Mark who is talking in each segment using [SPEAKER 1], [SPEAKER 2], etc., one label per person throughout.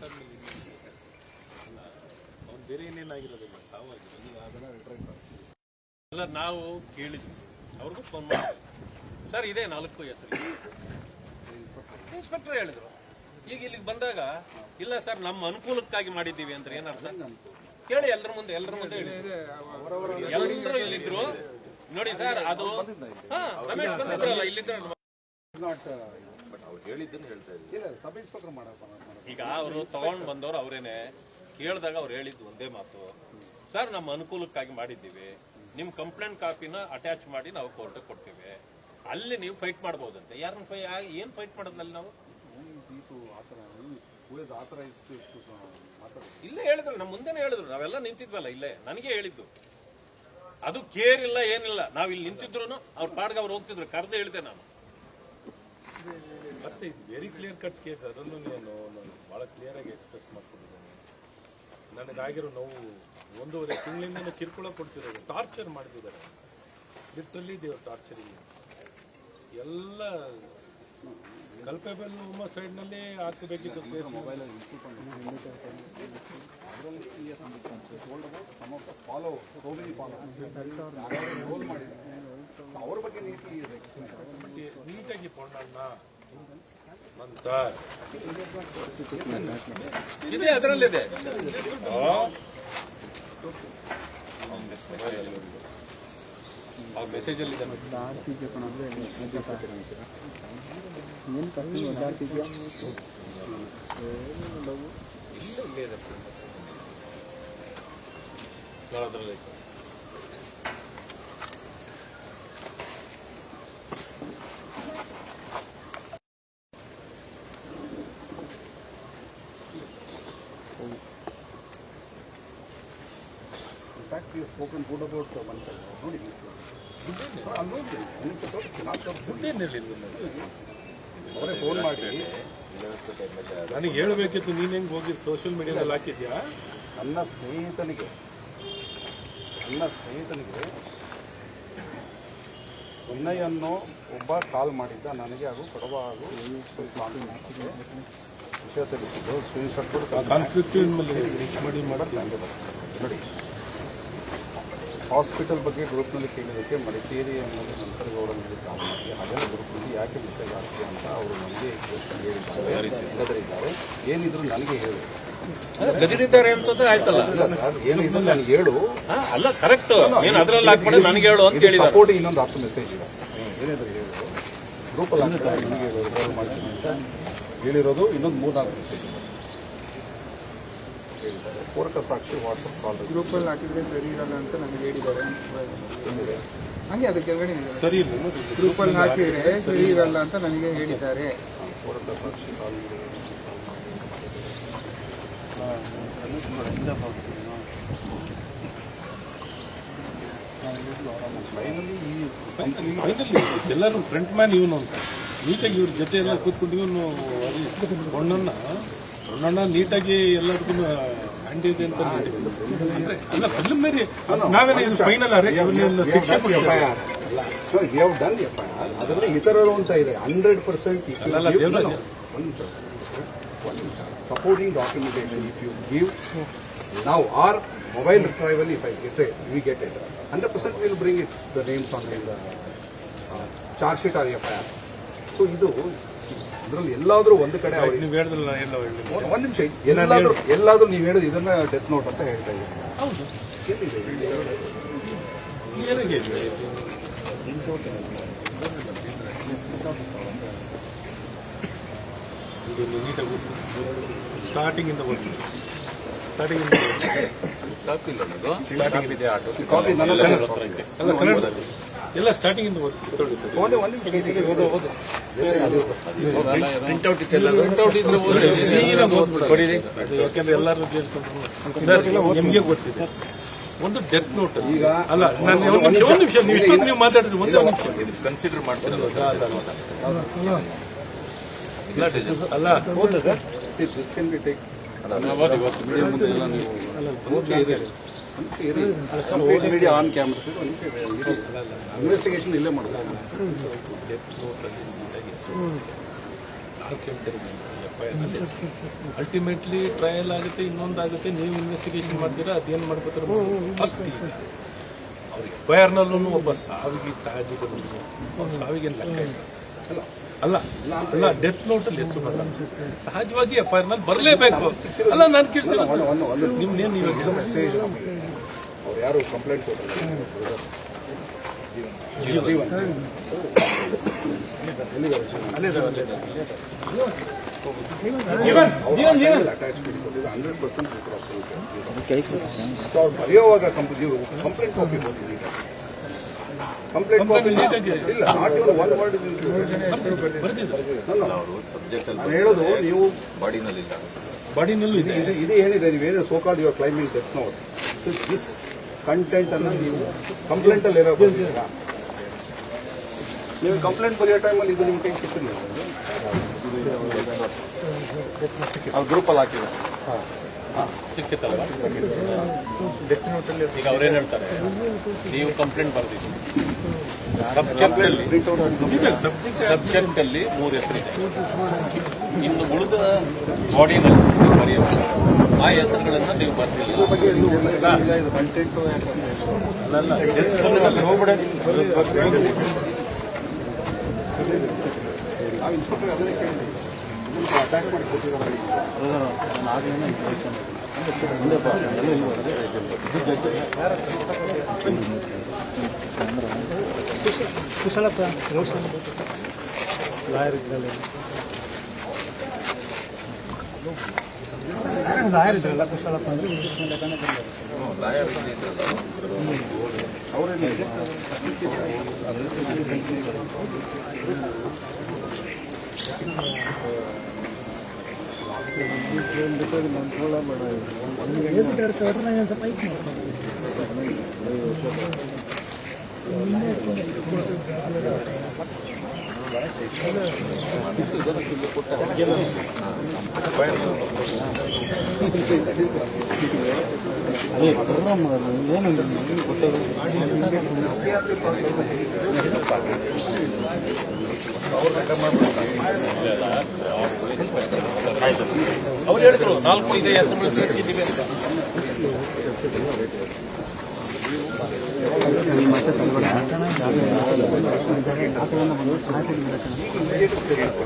[SPEAKER 1] Sir? ಅಲ್ಲ ಬೇರೆ ಏನೇನಾಗಿರೋದಿಲ್ಲ ಸಾವಾಗಿರೋದು
[SPEAKER 2] ಅದನ್ನ
[SPEAKER 3] ನಾವು ಕೇಳಿದ್ವಿ. ಅವ್ರಿಗೂ ಫೋನ್ ಮಾಡಿದ್ವಿ. ಸರ್, ಇದೇ ನಾಲ್ಕು ಹೆಸರು. ಇನ್ಸ್ಪೆಕ್ಟರ್ ಹೇಳಿದ್ರು. ಈಗ ಇಲ್ಲಿಗೆ ಬಂದಾಗ, ಇಲ್ಲ ಸರ್, ನಮ್ಮ ಅನುಕೂಲಕ್ಕಾಗಿ ಮಾಡಿದ್ದೀವಿ ಅಂದ್ರೆ ಏನರ್ಥ ಕೇಳಿ ಎಲ್ಲರ ಮುಂದೆ ಎಲ್ಲರ ಮುಂದೆ ಎಲ್ಲರೂ ಇಲ್ಲಿದ್ರು. ನೋಡಿ ಸರ್, ಅದು ಹಾ, ರಮೇಶ್ ಬಂದಿದ್ರಲ್ಲ ಇಲ್ಲಿದ್ರಲ್ಲ
[SPEAKER 2] ನಾಟ್
[SPEAKER 1] ಬಟ್ ಅವ್ರು ಹೇಳಿದ್ದನ್ನು ಹೇಳ್ತಾ
[SPEAKER 2] ಇಲ್ಲ ಸಬ್ ಇನ್ಸ್ಪೆಕ್ಟರ್ ಮಾಡಪ್ಪ ಮಾಡೋದು
[SPEAKER 3] ಈಗ ಅವರು ತಗೊಂಡ್ ಬಂದವರು ಅವರೇನೆ ಕೇಳಿದಾಗ ಅವ್ರು ಹೇಳಿದ್ದು ಒಂದೇ ಮಾತು. ಸರ್ ನಮ್ಮ ಅನುಕೂಲಕ್ಕಾಗಿ ಮಾಡಿದ್ದೀವಿ. ನಿಮ್ ಕಂಪ್ಲೇಂಟ್ ಕಾಪಿನ ಅಟ್ಯಾಚ್ ಮಾಡಿ ನಾವು ಕೋರ್ಟ್ ಕೊಡ್ತೀವಿ. ಅಲ್ಲಿ ನೀವು ಫೈಟ್ ಮಾಡ್ಬೋದಂತೆ. ಯಾರನ್ನ ಫೈ ಏನ್ ಫೈಟ್ ಮಾಡೋದ್ರಲ್ಲಿ ನಾವು?
[SPEAKER 2] ಇಲ್ಲ
[SPEAKER 3] ಇಲ್ಲೇ ಹೇಳಿದ್ರು ನಮ್ಮ ಮುಂದೆನೆ ಹೇಳಿದ್ರು. ನಾವೆಲ್ಲ ನಿಂತಿದ್ವಲ್ಲ ಇಲ್ಲೇ. ನನಗೆ ಹೇಳಿದ್ದು. ಅದು ಕೇರ್ ಇಲ್ಲ ಏನಿಲ್ಲ. ನಾವ್ ಇಲ್ಲಿ ನಿಂತಿದ್ರು ಅವ್ರ ಪಾಡ್ಗೆ ಅವ್ರು ಹೋಗ್ತಿದ್ರು. ಕರ್ದೇ ಹೇಳಿದೆ ನಾನು.
[SPEAKER 1] ಮತ್ತೆ ಇದು ವೆರಿ ಕ್ಲಿಯರ್ ಕಟ್ ಕೇಸ್ ಅದನ್ನು ನಾನು ನಾನು ಭಾಳ ಕ್ಲಿಯರಾಗಿ ಎಕ್ಸ್ಪ್ರೆಸ್ ಮಾಡ್ಕೊಂಡಿದ್ದೇನೆ. ನನಗಾಗಿರೋ ನೋವು ಒಂದೂವರೆ ತಿಂಗಳಿಂದ ಕಿರುಕುಳ ಕೊಡ್ತಿರೋದು ಟಾರ್ಚರ್ ಮಾಡ್ತಿದ್ದಾರೆ. ಲಿಟ್ರಲಿ ದೇವ್ರ ಟಾರ್ಚರಿಂಗ್ ಎಲ್ಲ ಕಲ್ಪೇಬಲ್ ಉಮ್ಮ ಸೈಡ್ನಲ್ಲಿ ಹಾಕಬೇಕಿತ್ತು
[SPEAKER 2] ಫಾಲೋ ಫಾಲೋ ರೋಲ್ ಮಾಡಿದ್ದಾರೆ ಅವ್ರ ಬಗ್ಗೆ
[SPEAKER 1] ನೀಟಾಗಿ ಕೊಂಡಣ್ಣ ಅಂತ.
[SPEAKER 3] ಇದೆ ಅದರಲ್ಲಿದೆ.
[SPEAKER 1] ಆ? ಮೆಸೇಜ್ ಅಲ್ಲಿ ಇದೆ ಅದರಲ್ಲಿ
[SPEAKER 2] ಸ್ಪೋಕನ್ ಅಬೌಟ್ ಒನ್ ಟೈಮ್ ನೋಡಿ ಮಿಸ್ ಅಲ್ಲಿ ನೋಡಿ ನಿಮ್ಗೆ ತೋರಿಸ್ತೀನಿ ನಾನು ತೋರಿಸ್ತೀನಿ.
[SPEAKER 1] ಏನ್ ಹೇಳಿಲ್ವಲ್ಲ
[SPEAKER 2] ಅವರೇ ಫೋನ್ ಮಾಡಿ
[SPEAKER 1] ನನಗೆ ಹೇಳಬೇಕಿತ್ತು ನೀನು ಹೆಂಗೆ ಹೋಗಿ ಸೋಷಿಯಲ್ ಮೀಡಿಯಾದಲ್ಲಿ ಹಾಕಿದ್ಯಾ?
[SPEAKER 2] ನನ್ನ ಸ್ನೇಹಿತನಿಗೆ ನನ್ನ ಸ್ನೇಹಿತನಿಗೆ ಉನ್ನಯನ್ನು ಅನ್ನೋ ಒಬ್ಬ ಕಾಲ್ ಮಾಡಿದ್ದ. ನನಗೆ ಹಾಗೂ ಕೊಡವ ಹಾಗೂ ವಿಷಯ ತಿಳಿಸಿದ್ದು. ಸ್ಕ್ರೀನ್ ಶಾಟ್ ಕೂಡ
[SPEAKER 1] ಕಾನ್ಫ್ಲಿಕ್ಟ್ ಮಾಡಿ ಮಾಡಲ್ಲ
[SPEAKER 2] ನೋಡಿ. ಹಾಸ್ಪಿಟಲ್ ಬಗ್ಗೆ ಗ್ರೂಪ್ನಲ್ಲಿ ಕೇಳಿದ್ದಕ್ಕೆ ಮಡಿಕೇರಿ ಅನ್ನೋದು ನಂತರ ಕಾಲ್ ಮಾಡಿ ಹಾಗೆಲ್ಲ ಗ್ರೂಪ್ನಲ್ಲಿ ಯಾಕೆ ಮೆಸೇಜ್ ಆಗ್ತೀವಿ ಅಂತ ಅವರು ನನಗೆ ಹೇಳಿದ್ದಾರೆ. ಏನಿದ್ರು ನನಗೆ ಹೇಳು.
[SPEAKER 3] ಗದಿರಿದ್ದಾರೆ ಅಂತಂದ್ರೆ ಆಯ್ತಲ್ಲ?
[SPEAKER 2] ಏನಿದ್ರು ನನಗೆ ಹೇಳು.
[SPEAKER 3] ಅಲ್ಲ ಕರೆಕ್ಟ್ ಏನು ಅದ್ರಲ್ಲಿ ಹಾಕ್ಬೇಡ ನನಗೆ ಹೇಳು ಅಂತ ಹೇಳಿ
[SPEAKER 2] ಸಪೋರ್ಟ್ ಇನ್ನೊಂದು ಹತ್ತು ಮೆಸೇಜ್ ಇದೆ. ಏನಿದ್ರು ಹೇಳು. ಗ್ರೂಪಲ್ಲಿ ಹಾಕ್ತಾರೆ ನನಗೆ ಮಾಡ್ತೀನಿ ಅಂತ ಹೇಳಿರೋದು ಇನ್ನೊಂದು ಮೂರ್ನಾಲ್ಕು ಮೆಸೇಜ್ ಇದೆ. ಹೇಳಿದ್ದಾರೆ ಪೂರಕ ಸಾಕ್ಷಿ ವಾಟ್ಸಪ್ ಕಾಲ್
[SPEAKER 4] ಗ್ರೂಪಲ್ಲಿ ಹಾಕಿದ್ರೆ ಸರಿ ಇರಲ್ಲ ಅಂತ ನನಗೆ ಹೇಳಿದ್ದಾರೆ. ಹಂಗೆ ಅದಕ್ಕೆ ಕೆಳಗಡೆ.
[SPEAKER 1] ಸರಿ ಇಲ್ಲ
[SPEAKER 4] ಗ್ರೂಪಲ್ಲಿ ಹಾಕಿದ್ರೆ ಸರಿ ಇರಲ್ಲ ಅಂತ ನನಗೆ ಹೇಳಿದ್ದಾರೆ.
[SPEAKER 2] ಪೂರಕ ಸಾಕ್ಷಿ ಕಾಲ್ ಫೈನಲಿ ಈ
[SPEAKER 1] ಫೈನಲಿ ಎಲ್ಲರೂ ಫ್ರಂಟ್ ಮ್ಯಾನ್ ಇವನು ಅಂತ. ನೀಟಾಗಿ ಇವ್ರ ಜೊತೆ ಎಲ್ಲ ಕೂತ್ಕೊಂಡು ಇವನು ಹೊಣ್ಣನ್ನ ಹೊಣ್ಣಣ್ಣ ನೀಟಾಗಿ ಎಲ್ಲದಕ್ಕೂ ಹ್ಯಾಂಡ್ ಇದೆ ಅಂತ ಅಂದ್ರೆ ಅಲ್ಲ ಫಿಲ್ಮ್ ಮೇರಿ ನಾವೇನೇ ಇದು ಫೈನಲ್ ಅರೆ ಇವನ್ನ ಶಿಕ್ಷೆ ಕೊಡ್ತಾರೆ.
[SPEAKER 2] You have done F I R ಅದರಲ್ಲಿ ಇತರರು ಅಂತ ಇದೆ. Hundred percent. Supporting documentation if you give ನಾವು are mobile retrieval if I get it we get it hundred percent will bring it the names on the charge sheet or F I R so ಇದು ಇದರಲ್ಲಿ ಎಲ್ಲಾದರೂ ಒಂದು ಕಡೆ
[SPEAKER 1] ನೀವು ಹೇಳಿದ್ರಲ್ಲ ಎಲ್ಲ ಹೇಳಿ
[SPEAKER 2] ಒಂದ್- ನಿಮಿಷ ಎಲ್ಲಾದ್ರೂ ಎಲ್ಲಾದ್ರೂ ನೀವು ಹೇಳೋದು ಇದನ್ನ ಡೆತ್ ನೋಟ್ ಅಂತ ಹೇಳ್ತಾ ಇದ್ದೀನಿ.
[SPEAKER 1] ಹೌದು.
[SPEAKER 2] ಎಲ್ಲಿದೆ
[SPEAKER 1] ಕ್ಲಿಯರಾಗಿ ಹೇಳಿ ಇದು ನೀಟಾಗಿ ಸ್ಟಾರ್ಟಿಂಗ್ ಇಂದ ಬರ್ತೀನಿ ಸ್ಟಾರ್ಟಿಂಗ್ ಇಂದ ಸ್ಟಾರ್ಟಿಂಗ್ ಇದೆ ಆಟೋ.
[SPEAKER 2] ಕಾಪಿ ನನ್ನ ಹತ್ರ ಇದೆ.
[SPEAKER 1] ಎಲ್ಲ ಸ್ಟಾರ್ಟಿಂಗ್ ಇಂದ ಓದ್ತೀನಿ ತೊಗೊಳ್ಳಿ ಸರ್
[SPEAKER 2] ಒಂದೇ ಒಂದು ನಿಮಿಷ ಇದೀಗ ಓದು ಓದು
[SPEAKER 1] ಯಾಕೆಂದ್ರೆ ಎಲ್ಲರೂ ಸರ್ ನಿಮಗೆ ಗೊತ್ತಿದೆ ಒಂದು ಡೆತ್ ನೋಟ್
[SPEAKER 2] ಈಗ
[SPEAKER 1] ಅಲ್ಲ ನಾನು ಒಂದು ನಿಮಿಷ ಒಂದು ನಿಮಿಷ ನೀವು ಇಷ್ಟೊಂದು ನೀವು ಮಾತಾಡಿದ್ರೆ ಒಂದೇ ಒಂದು ನಿಮಿಷ
[SPEAKER 5] ಕನ್ಸಿಡರ್ ಮಾಡ್ತಿರಲ್ಲ
[SPEAKER 1] ಅಲ್ಲ
[SPEAKER 2] See, ಅಲ್ಲ can be take- ಮೀಡಿಯಾ ಮುಂದೆ ಎಲ್ಲ ನೀವು ಇದೆ. Cameras ಇದೆ, ಒಂದ್ಕೆ ಇರಿ. ಇಲ್ಲೇ ಮಾಡ್ತಾರೆ
[SPEAKER 1] ನಾವು ಕೇಳ್ತಾರೆ F I R ultimately trial ಆಗುತ್ತೆ ಇನ್ನೊಂದಾಗುತ್ತೆ ನೀವು ಇನ್ವೆಸ್ಟಿಗೇಷನ್ ಮಾಡ್ತೀರಾ ಅದೇನು ಮಾಡ್ಕೋತಾರೆ ಫಸ್ಟ್ ಅವ್ರಿಗೆ ಎಫ್ ಐ ಆರ್ನಲ್ಲೂ ಒಬ್ಬ ಸಾವಿಗೆ ಇಷ್ಟ ಆಗಿದೆ ಬಂದು ಅವ್ರ ಸಾವಿಗೆ ಲೆಕ್ಕ ಇಲ್ಲ ಸರ್. ಅಲ್ಲ ಅಲ್ಲ ಡೆತ್ ನೋಟಲ್ಲಿ ಹೆಸರು ಬರಲ್ಲ ಸಹಜವಾಗಿ ಎಫ್ ಐ ಆರ್ನಲ್ಲಿ ಬರಲೇಬೇಕು. ಅಲ್ಲ ನಾನು ಕೇಳ್ತೀನಿ.
[SPEAKER 2] ಏನು
[SPEAKER 1] ನಿಮ್ನೇನು ನೀವು
[SPEAKER 2] ಅವ್ರು ಯಾರು complaint hundred percent complaint copy ಕೊಟ್ಟಿದ್ದೀವಿ ಕಂಪ್ಲೇಂಟ್ ಇಲ್ಲ. ನಾಟ್ ಇವನ್ ಒನ್ ವರ್ಡ್
[SPEAKER 1] ಬರ್ತಿದ್ದಾರೆ
[SPEAKER 2] ನಾನು ಹೇಳೋದು ನೀವು
[SPEAKER 1] ಬಾಡಿನಲ್ಲಿ ಇದೆ
[SPEAKER 2] ಇದು. ಇದು ಏನಿದೆ? ನೀವೇನು so called your claiming death note this content ಅನ್ನ ನೀವು ಕಂಪ್ಲೇಂಟ್ ಅಲ್ಲಿ ಇರೋ ನೀವು ಕಂಪ್ಲೇಂಟ್ ಬರೆಯೋ ಟೈಮಲ್ಲಿ ಇದು ನಿಮ್ಮ ಕೈಗೆ ಸಿಕ್ಕಿಲ್ಲ
[SPEAKER 5] ಅವ್ರು ಗ್ರೂಪಲ್ಲಿ ಹಾಂ.
[SPEAKER 3] ಸಿಕ್ಕಿತ್ತಲ್ವಾ? ಈಗ ಅವ್ರೇನು ಹೇಳ್ತಾರೆ? ನೀವು ಕಂಪ್ಲೇಂಟ್ ಬರ್ದಿದ್ದೀವಿ ಸಬ್ಜೆಕ್ಟ್ ಅಲ್ಲಿ ಮೂರು ಹೆಸರಿದೆ ಇನ್ನು ಉಳಿದ ಬಾಡಿನಲ್ಲಿ ಬರೆಯೋದು ಆ ಹೆಸರುಗಳನ್ನ ನೀವು ಬರ್ದಿಲ್ಲ
[SPEAKER 4] ಕುಶಲಪ್ಪ ಲಾಯರ್ ಇದ್ರಲ್ಲ ಲಾಯರ್ ಇದ್ರಲ್ಲ ಕುಶಲಪ್ಪ ಅಂದ್ರೆ ಸ್ವಲ್ಪ
[SPEAKER 3] ಅವ್ರು ಹೇಳಿದ್ರು ನಾಲ್ಕು ಐದು ಹೆಸರುಗಳು ಸೇರಿಸಿದ್ದೀವಿ ಅಂತ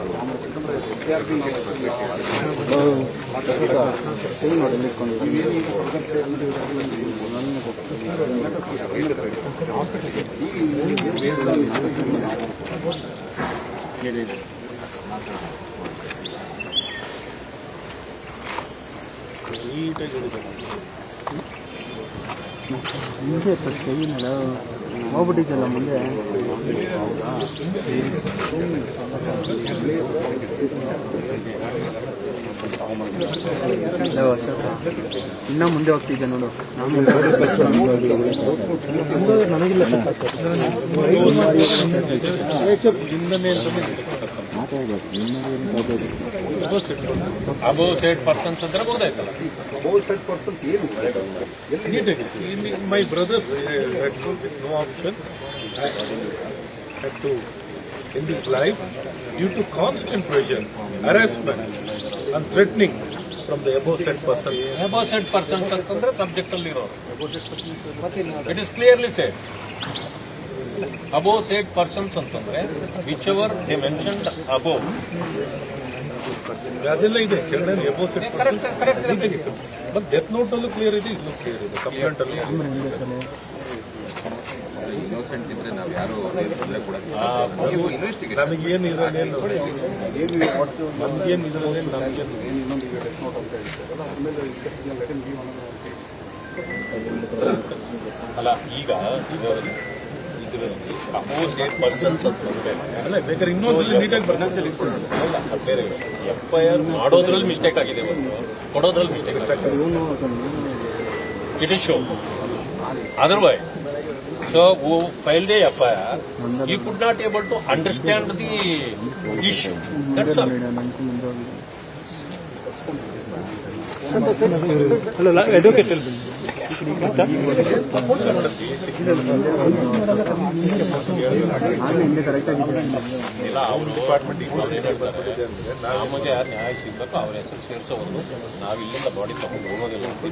[SPEAKER 1] ನೀಟಾಗಿ
[SPEAKER 4] ಮುಂದೆ ಕೈನಲ್ಲ ಹೋಗ್ಬಿಟ್ಟಿದ್ದಲ್ಲ ಮುಂದೆ. ಇನ್ನ ಮುಂದೆ ಹೋಗ್ತಿದ್ದೆ ನೋಡು. ನನಗಿಲ್ಲ.
[SPEAKER 3] ಅಬೋ ಸೈಡ್ ಪರ್ಸನ್ಸ್ ಅಂದ್ರೆ ಮುಗ್ದಾಯ್ತಲ್ಲ.
[SPEAKER 2] ಬೋಲ್ ಸೈಡ್ ಪರ್ಸನ್ಸ್ ಏನು ಎಲ್ಲಿ
[SPEAKER 1] my brother no option to in this life due to constant pressure harassment and threatening from the above said persons
[SPEAKER 3] above said persons ಅಂತಂದ್ರೆ ಸಬ್ಜೆಕ್ಟ್ ಅಲ್ಲಿ ಇರೋರು. It is clearly said above said persons ಅಂತಂದ್ರೆ which ever the mention above
[SPEAKER 1] ಅದೆಲ್ಲ ಇದೆ children above
[SPEAKER 3] said
[SPEAKER 1] but death note ಅಲ್ಲೂ clear ಇದೆ ಇಲ್ಲೂ clear ಇದೆ ಕಂಪ್ಲೇಂಟ್ ಅಲ್ಲಿ
[SPEAKER 5] ಇನ್ನೋಸೆಂಟ್ ಇದ್ರೆ ನಾವು ಯಾರು ತೊಂದರೆ ಕೊಡಕ್ಕೆ
[SPEAKER 1] ನಮಗೇನು ಇದರಲ್ಲೇನು
[SPEAKER 2] ಏನು ವಾಟ್
[SPEAKER 1] ನಮಗೇನು ಇದರಲ್ಲೇನು ನಮಗೇನು
[SPEAKER 2] ಏನು ಇನ್ನೊಂದು ಈಗ ಡೆತ್ ನೋಟ್ ಅಂತ ಹೇಳ್ತಾರೆ ಆಮೇಲೆ ಇನ್ವೆಸ್ಟಿಗೇಷನ್ ಲೆಟ್ ಗಿವ್
[SPEAKER 3] ಅಲ್ಲ ಈಗ ಪರ್ಸನ್ಸ್ ಅಂತ
[SPEAKER 1] ಅಲ್ಲ ಬೇಕಾದ್ರೆ ಇನ್ನೊಂದ್ಸಲಿ ನೀಟಾಗಿ
[SPEAKER 3] ಅದು ಬೇರೆ ಎಫ್ ಐ ಆರ್ ಮಾಡೋದ್ರಲ್ಲಿ ಮಿಸ್ಟೇಕ್ ಆಗಿದೆ ಒಂದು. ಕೊಡೋದ್ರಲ್ಲಿ mistake it is show otherwise so who failed a F I R you could not able to understand the issue that's all department ನಮಗೆ ಯಾರು ನ್ಯಾಯ ಸಿಗ್ಬೇಕು ಅವ್ರ ಹೆಸರು ನಾವು ಇಲ್ಲಿಂದ ಬಾಡಿ ತಗೊಂಡು ಹೋಗೋದಿಲ್ಲ ಅಂತ.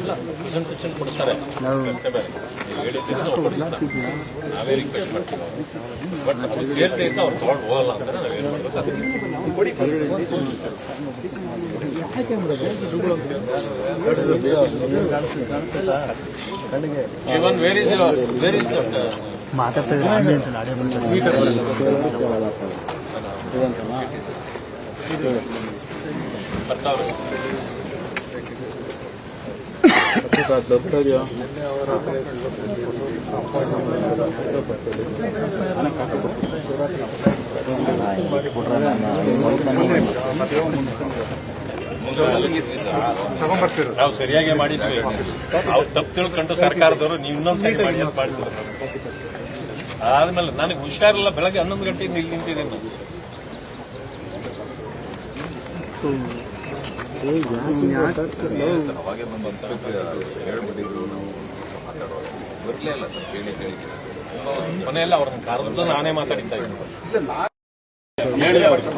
[SPEAKER 3] ಇಲ್ಲ ಪ್ರೆಸೆಂಟೇಷನ್ ಕೊಡ್ತಾರೆ ನೀವು ರಿಕ್ವೆಸ್ಟ್ ಮಾಡ್ತೀವಿ ಬಟ್ ಅವ್ರು ಸೇರ್ತೆ ಅಂತ ಅವ್ರು ತಗೊಂಡು ಹೋಗಲ್ಲ ಅಂದ್ರೆ ನಾವೇನು ಮಾಡ್ಬೇಕು ಅದನ್ನ even where is where is ಬರ್ತಾವ್ರೆ ನಾವು ಸರಿಯಾಗಿ ಮಾಡಿದ್ವಿ. ಅವ್ರು ತಪ್ಪು ತಿಳ್ಕೊಂಡು ಸರ್ಕಾರದವರು ನೀವು ಇನ್ನೊಂದು ಸರಿ ಮಾಡಿ ಅಂತ ಮಾಡಿಸಿದ್ರು. ಆದ್ಮೇಲೆ ನನಗೆ ಹುಷಾರಿಲ್ಲ, ಬೆಳಗ್ಗೆ ಹನ್ನೊಂದು ಗಂಟೆಯಿಂದ ಇಲ್ಲಿ ನಿಂತಿದ್ದೀನಿ ನಾನು.
[SPEAKER 5] ಸರ್ ಅವಾಗೆ ಬಂದು ಹೇಳ್ಬಿಟ್ಟಿದ್ರು ನಾವು ಬರಲೇ ಇಲ್ಲ ಸರ್ ಕೇಳಿ ಕೇಳಿ
[SPEAKER 3] ಮನೆಯಲ್ಲಿ ಅವ್ರನ್ನ ಕರೆದು ನಾನೇ ಮಾತಾಡಿದ್ದೆ ಹೇಳಿ ಅವ್ರಿಗೆ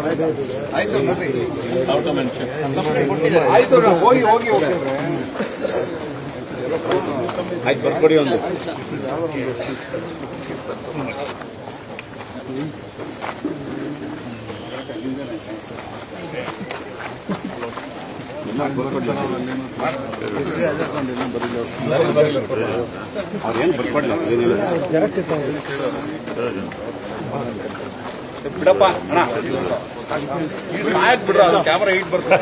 [SPEAKER 2] ಆಯ್ತು
[SPEAKER 3] ಔಟ್ ಮೆನ್ಷನ್
[SPEAKER 2] ಆಯ್ತು ಹೋಗಿ ಹೋಗಿ ಹೋಗ್ತೇವೆ
[SPEAKER 3] ಆಯ್ತು ಬರ್ಕೊಡಿ ಒಂದು
[SPEAKER 5] ಬಿಡಪ್ಪ ಅಣ್ಣ. ಸಾಯಕ್ ಬಿಡ್ರ ಅದು ಕ್ಯಾಮ್ರಾ ಇಟ್ ಬರ್ತದೆ.